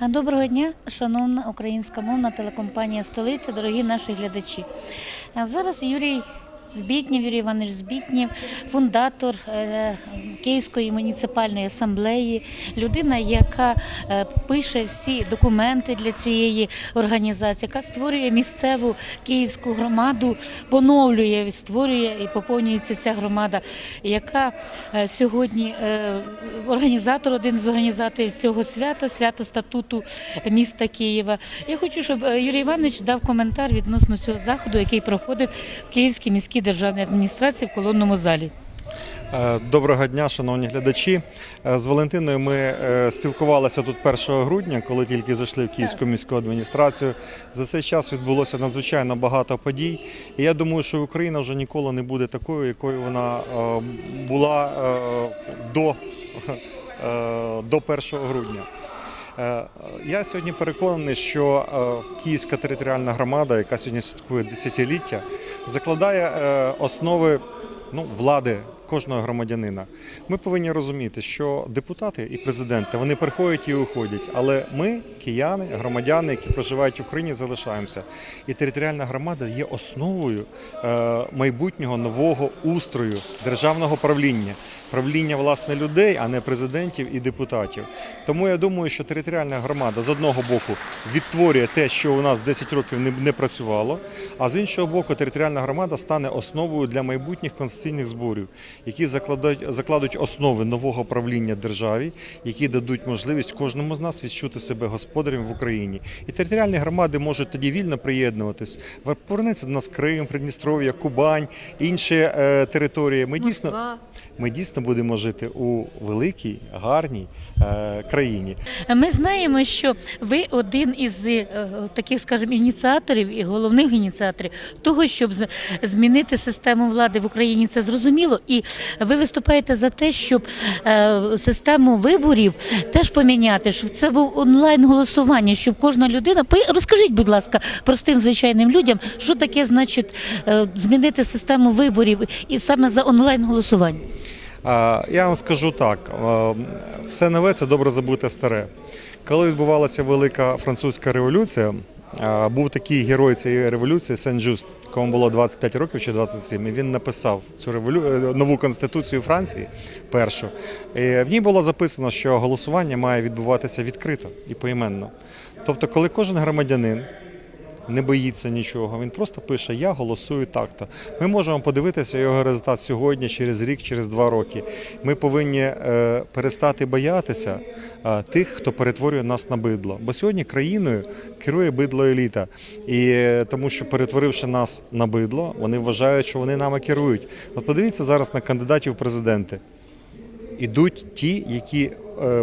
Доброго дня, шановна українська мовна телекомпанія Столиця, дорогі наші глядачі. Зараз Юрій Збітнів, Юрій Іванович Збітнів, фундатор е, Київської муніципальної асамблеї, людина, яка е, пише всі документи для цієї організації, яка створює місцеву київську громаду, поновлює, створює і поповнюється ця громада, яка е, сьогодні організатор, один з організаторів цього свята, свято статуту міста Києва. Я хочу, щоб Юрій Іванович дав коментар відносно цього заходу, який проходить в Київській міській державній адміністрації в колонному залі. Е, Доброго дня, шановні глядачі. Е, З Валентиною ми е, спілкувалися тут 1 грудня, коли тільки зайшли в Київську міську адміністрацію. За цей час відбулося надзвичайно багато подій. І я думаю, що Україна вже ніколи не буде такою, якою вона була до, до 1 грудня. Е, Я сьогодні переконаний, що е, Київська територіальна громада, яка сьогодні святкує десятиліття, закладає е, основи ну, влади кожного громадянина. Ми повинні розуміти, що депутати і президенти вони приходять і уходять, але ми, кияни, громадяни, які проживають в Україні, залишаємося. І територіальна громада є основою е, майбутнього нового устрою державного правління. Правління власне людей, а не президентів і депутатів. Тому я думаю, що територіальна громада з одного боку відтворює те, що у нас 10 років не, не працювало, а з іншого боку, територіальна громада стане основою для майбутніх конституційних зборів, які закладуть, закладуть основи нового правління державі, які дадуть можливість кожному з нас відчути себе господарем в Україні. І територіальні громади можуть тоді вільно приєднуватись. Повернеться до нас Крим, Придністров'я, Кубань, інші е, території. Ми дійсно, ми дійсно будемо жити у великій, гарній е, країні. Ми знаємо, що ви один із е, таких, скажімо, ініціаторів і головних ініціаторів того, щоб змінити систему влади в Україні. Це зрозуміло. І ви виступаєте за те, щоб е, систему виборів теж поміняти, щоб це був онлайн голосування, щоб кожна людина розкажіть, будь ласка, простим звичайним людям, що таке значить е, змінити систему виборів і саме за онлайн голосування. Я вам скажу так: е, все нове це добре забуте старе. Коли відбувалася велика французька революція, був такий герой цієї революції Сен-Жуст, кому було 25 років чи 27, і він написав цю револю... е, нову конституцію Франції, першу. І в ній було записано, що голосування має відбуватися відкрито і поіменно. Тобто, коли кожен громадянин не боїться нічого. Він просто пише: Я голосую так-то. Ми можемо подивитися його результат сьогодні, через рік, через два роки. Ми повинні е, перестати боятися е, тих, хто перетворює нас на бидло. Бо сьогодні країною керує бидло еліта. І е, тому, що перетворивши нас на бидло, вони вважають, що вони нами керують. От подивіться зараз на кандидатів в президенти. Ідуть ті, які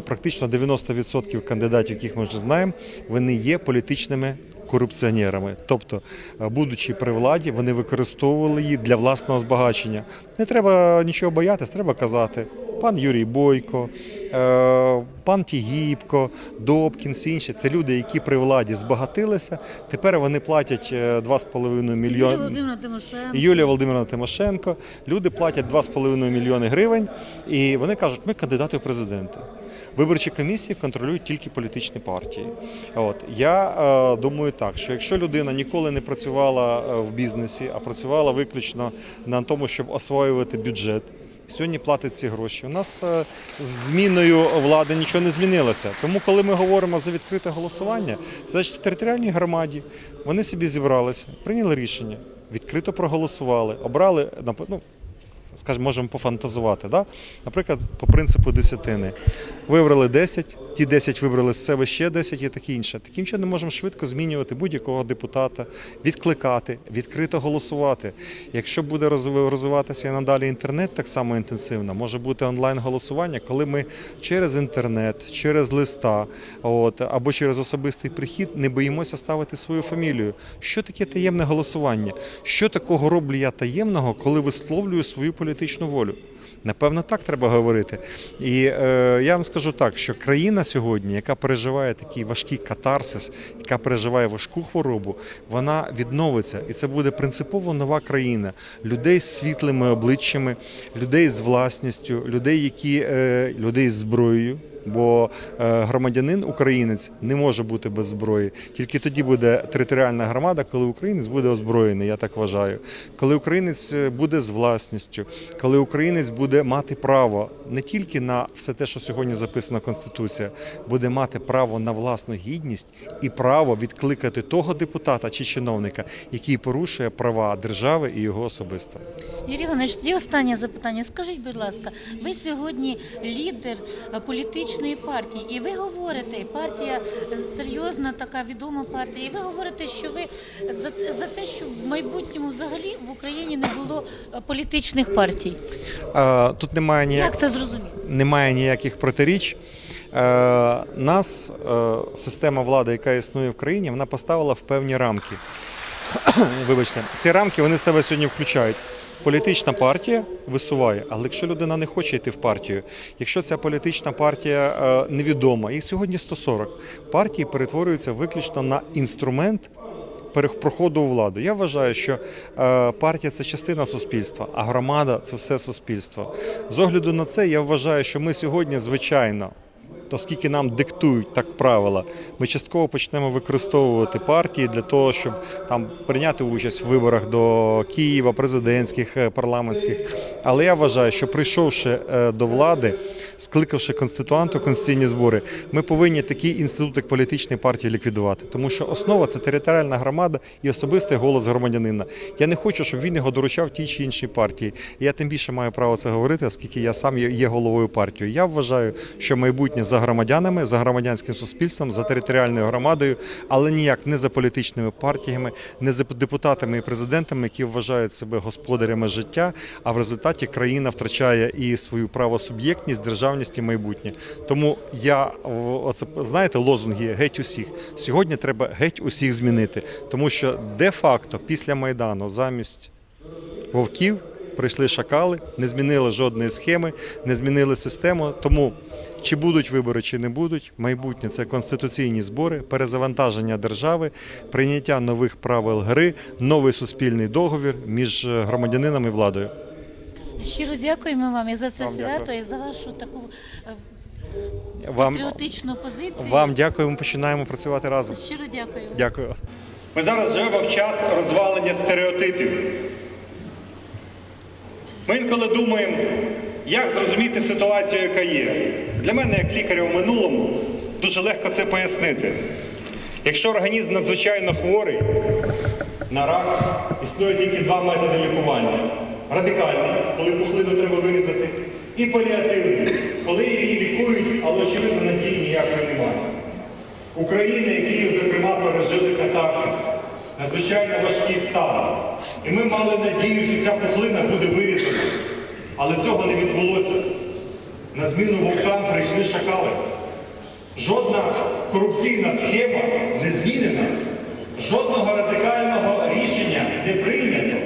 практично 90% кандидатів, яких ми вже знаємо, вони є політичними корупціонерами. Тобто, е, будучи при владі, вони використовували її для власного збагачення. Не треба нічого боятись, треба казати. Пан Юрій Бойко, е, пан Тігіпко, Добкінс, інші це люди, які при владі збагатилися. Тепер вони платять е, 2,5 мільйони. Володимира Тимошенко. І Юлія Володимирівна Тимошенко. Люди платять 2,5 мільйони гривень, і вони кажуть, ми кандидати в президенти. Виборчі комісії контролюють тільки політичні партії. От я е, думаю так, що якщо людина ніколи не працювала е, в бізнесі, а працювала виключно на тому, щоб освоювати бюджет. Сьогодні платить ці гроші. У нас е, з зміною влади нічого не змінилося. Тому, коли ми говоримо за відкрите голосування, значить в територіальній громаді вони собі зібралися, прийняли рішення, відкрито проголосували, обрали ну, скажімо, можемо пофантазувати. Да? Наприклад, по принципу десятини. Вибрали 10, ті 10 вибрали з себе ще 10 і таке інше. Таким чином можемо швидко змінювати будь-якого депутата, відкликати, відкрито голосувати. Якщо буде розвиватися надалі інтернет так само інтенсивно, може бути онлайн-голосування, коли ми через інтернет, через листа от, або через особистий прихід не боїмося ставити свою фамілію. Що таке таємне голосування? Що такого роблю я таємного, коли висловлюю свою політичну волю? Напевно, так треба говорити. І е, я вам скажу так, що країна сьогодні, яка переживає такий важкий катарсис, яка переживає важку хворобу, вона відновиться. І це буде принципово нова країна людей з світлими обличчями, людей з власністю, людей, які е, людей з зброєю. Бо е, громадянин українець не може бути без зброї. Тільки тоді буде територіальна громада, коли українець буде озброєний. Я так вважаю. Коли українець е, буде з власністю, коли українець буде мати право не тільки на все те, що сьогодні записано Конституція, буде мати право на власну гідність і право відкликати того депутата чи чиновника, який порушує права держави і його особисто. Юрій Іванович, тоді останнє запитання. Скажіть, будь ласка, ви сьогодні лідер е, політичної партії, і ви говорите, партія серйозна, така відома партія, і ви говорите, що ви за, за те, щоб в майбутньому взагалі в Україні не було е, політичних партій. Тут немає ніяк... Як це зрозуміти? немає ніяких протиріч. Е, Нас е, система влади, яка існує в країні, вона поставила в певні рамки. Вибачте, ці рамки вони себе сьогодні включають. Політична партія висуває, але якщо людина не хоче йти в партію, якщо ця політична партія е, невідома, і сьогодні 140 партії перетворюються виключно на інструмент проходу у владу. Я вважаю, що е, партія це частина суспільства, а громада це все суспільство. З огляду на це, я вважаю, що ми сьогодні, звичайно, оскільки нам диктують так правила, ми частково почнемо використовувати партії для того, щоб там прийняти участь в виборах до Києва, президентських, е, парламентських. Але я вважаю, що прийшовши е, до влади, скликавши конституанту конституційні збори, ми повинні такий інститут, як політичної партії, ліквідувати. Тому що основа це територіальна громада і особистий голос громадянина. Я не хочу, щоб він його доручав тій чи іншій партії. Я тим більше маю право це говорити, оскільки я сам є- головою партії. Я вважаю, що майбутнє за громадянами, за громадянським суспільством, за територіальною громадою, але ніяк не за політичними партіями, не за депутатами і президентами, які вважають себе господарями життя. А в результаті країна втрачає і свою правосуб'єктність, державність і майбутнє. Тому я оце знаєте, лозунг є геть усіх. Сьогодні треба геть усіх змінити, тому що де-факто після майдану замість вовків прийшли шакали, не змінили жодної схеми, не змінили систему. Тому чи будуть вибори, чи не будуть, майбутнє це конституційні збори, перезавантаження держави, прийняття нових правил гри, новий суспільний договір між е, громадянином і владою. Щиро дякуємо вам і за це Вам свято, дякую. і за вашу таку е, Вам, патріотичну позицію. вам дякую. Ми починаємо працювати разом. Щиро дякую. Дякую. Ми зараз живемо в час розвалення стереотипів. Ми інколи думаємо, як зрозуміти ситуацію, яка є. Для мене, як лікаря в минулому, дуже легко це пояснити. Якщо організм надзвичайно хворий, на рак існує тільки два методи лікування: радикальний, коли пухлину треба вирізати, і паліативний, коли її лікують, але очевидно надії ніякої немає. України, які, зокрема, пережили катарсис, надзвичайно важкий стан. І ми мали надію, що ця пухлина буде вирізана. Але цього не відбулося. На зміну вовкам прийшли шакали. Жодна корупційна схема не змінена, жодного радикального рішення не прийнято.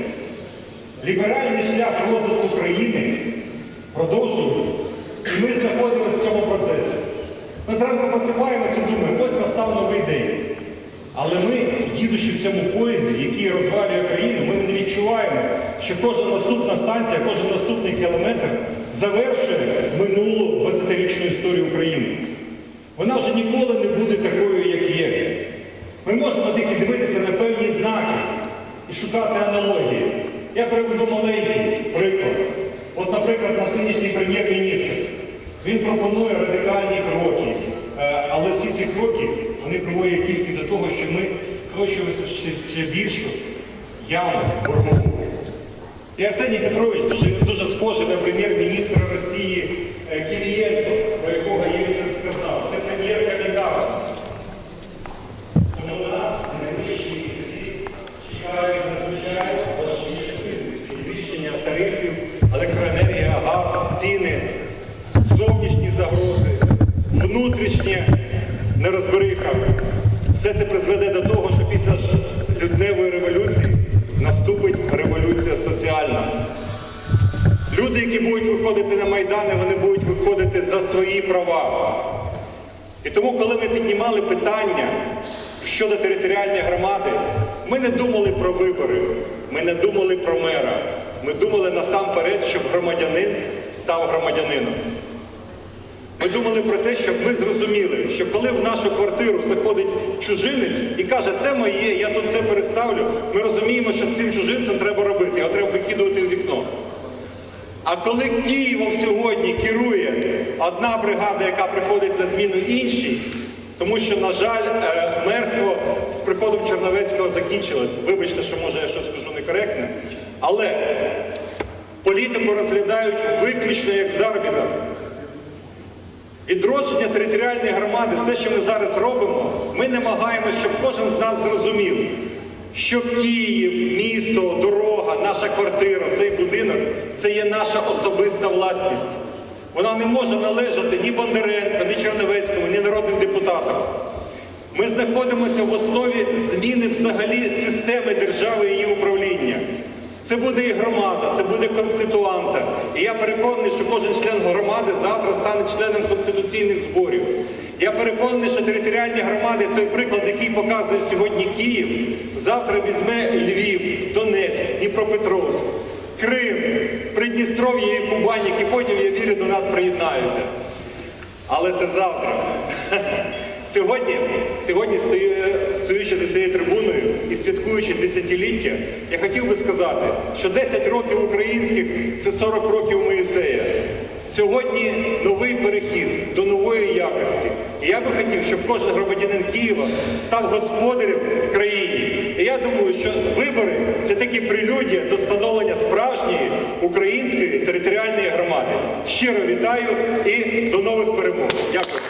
Ліберальний шлях розвитку країни продовжується. І ми знаходимося в цьому процесі. Ми зранку просипаємося і думаємо, ось настав новий день. Але ми, їдучи в цьому поїзді, який розвалює країну, ми не відчуваємо, що кожна наступна станція, кожен наступний кілометр завершує минулу 20-річну історію України. Вона вже ніколи не буде такою, як є. Ми можемо тільки дивитися на певні знаки і шукати аналогії. Я приведу маленький приклад. От, наприклад, наш нинішній прем'єр-міністр. Він пропонує радикальні кроки, Е, але всі ці кроки вони приводять тільки до того, що ми скочуємося ще, більшу яму боргову. І Арсеній Петрович дуже, дуже схожий на прем'єр-міністра Росії е, людневої революції наступить революція соціальна. Люди, які будуть виходити на Майдани, вони будуть виходити за свої права. І тому, коли ми піднімали питання щодо територіальної громади, ми не думали про вибори, ми не думали про мера. Ми думали насамперед, щоб громадянин став громадянином. Ми думали про те, щоб ми зрозуміли, що коли в нашу квартиру заходить чужинець і каже, це моє, я тут це переставлю, ми розуміємо, що з цим чужинцем треба робити, його треба викидувати у вікно. А коли Києвом сьогодні керує одна бригада, яка приходить на зміну іншій, тому що, на жаль, е, мерство з приходом Черновецького закінчилось. Вибачте, що може я щось скажу некоректне, але політику розглядають виключно як заробіток. Відродження територіальної громади, все, що ми зараз робимо, ми намагаємося, щоб кожен з нас зрозумів, що Київ, місто, дорога, наша квартира, цей будинок це є наша особиста власність. Вона не може належати ні Бондаренко, ні Черновецькому, ні народним депутатам. Ми знаходимося в основі зміни взагалі системи держави і її управління. Це буде і громада, це буде конституанта. І я переконаний, що кожен член громади завтра стане членом конституційних зборів. Я переконаний, що територіальні громади, той приклад, який показує сьогодні Київ, завтра візьме Львів, Донецьк, Дніпропетровськ, Крим, Придністров'я і Кубань, які потім, я вірю, до нас приєднаються. Але це завтра. Сьогодні, сьогодні стою, стоючи за цією трибуною і святкуючи десятиліття, я хотів би сказати, що 10 років українських це 40 років Моїсея. Сьогодні новий перехід до нової якості. І я би хотів, щоб кожен громадянин Києва став господарем в країні. І я думаю, що вибори це такі прелюдія до становлення справжньої української територіальної громади. Щиро вітаю і до нових перемог. Дякую.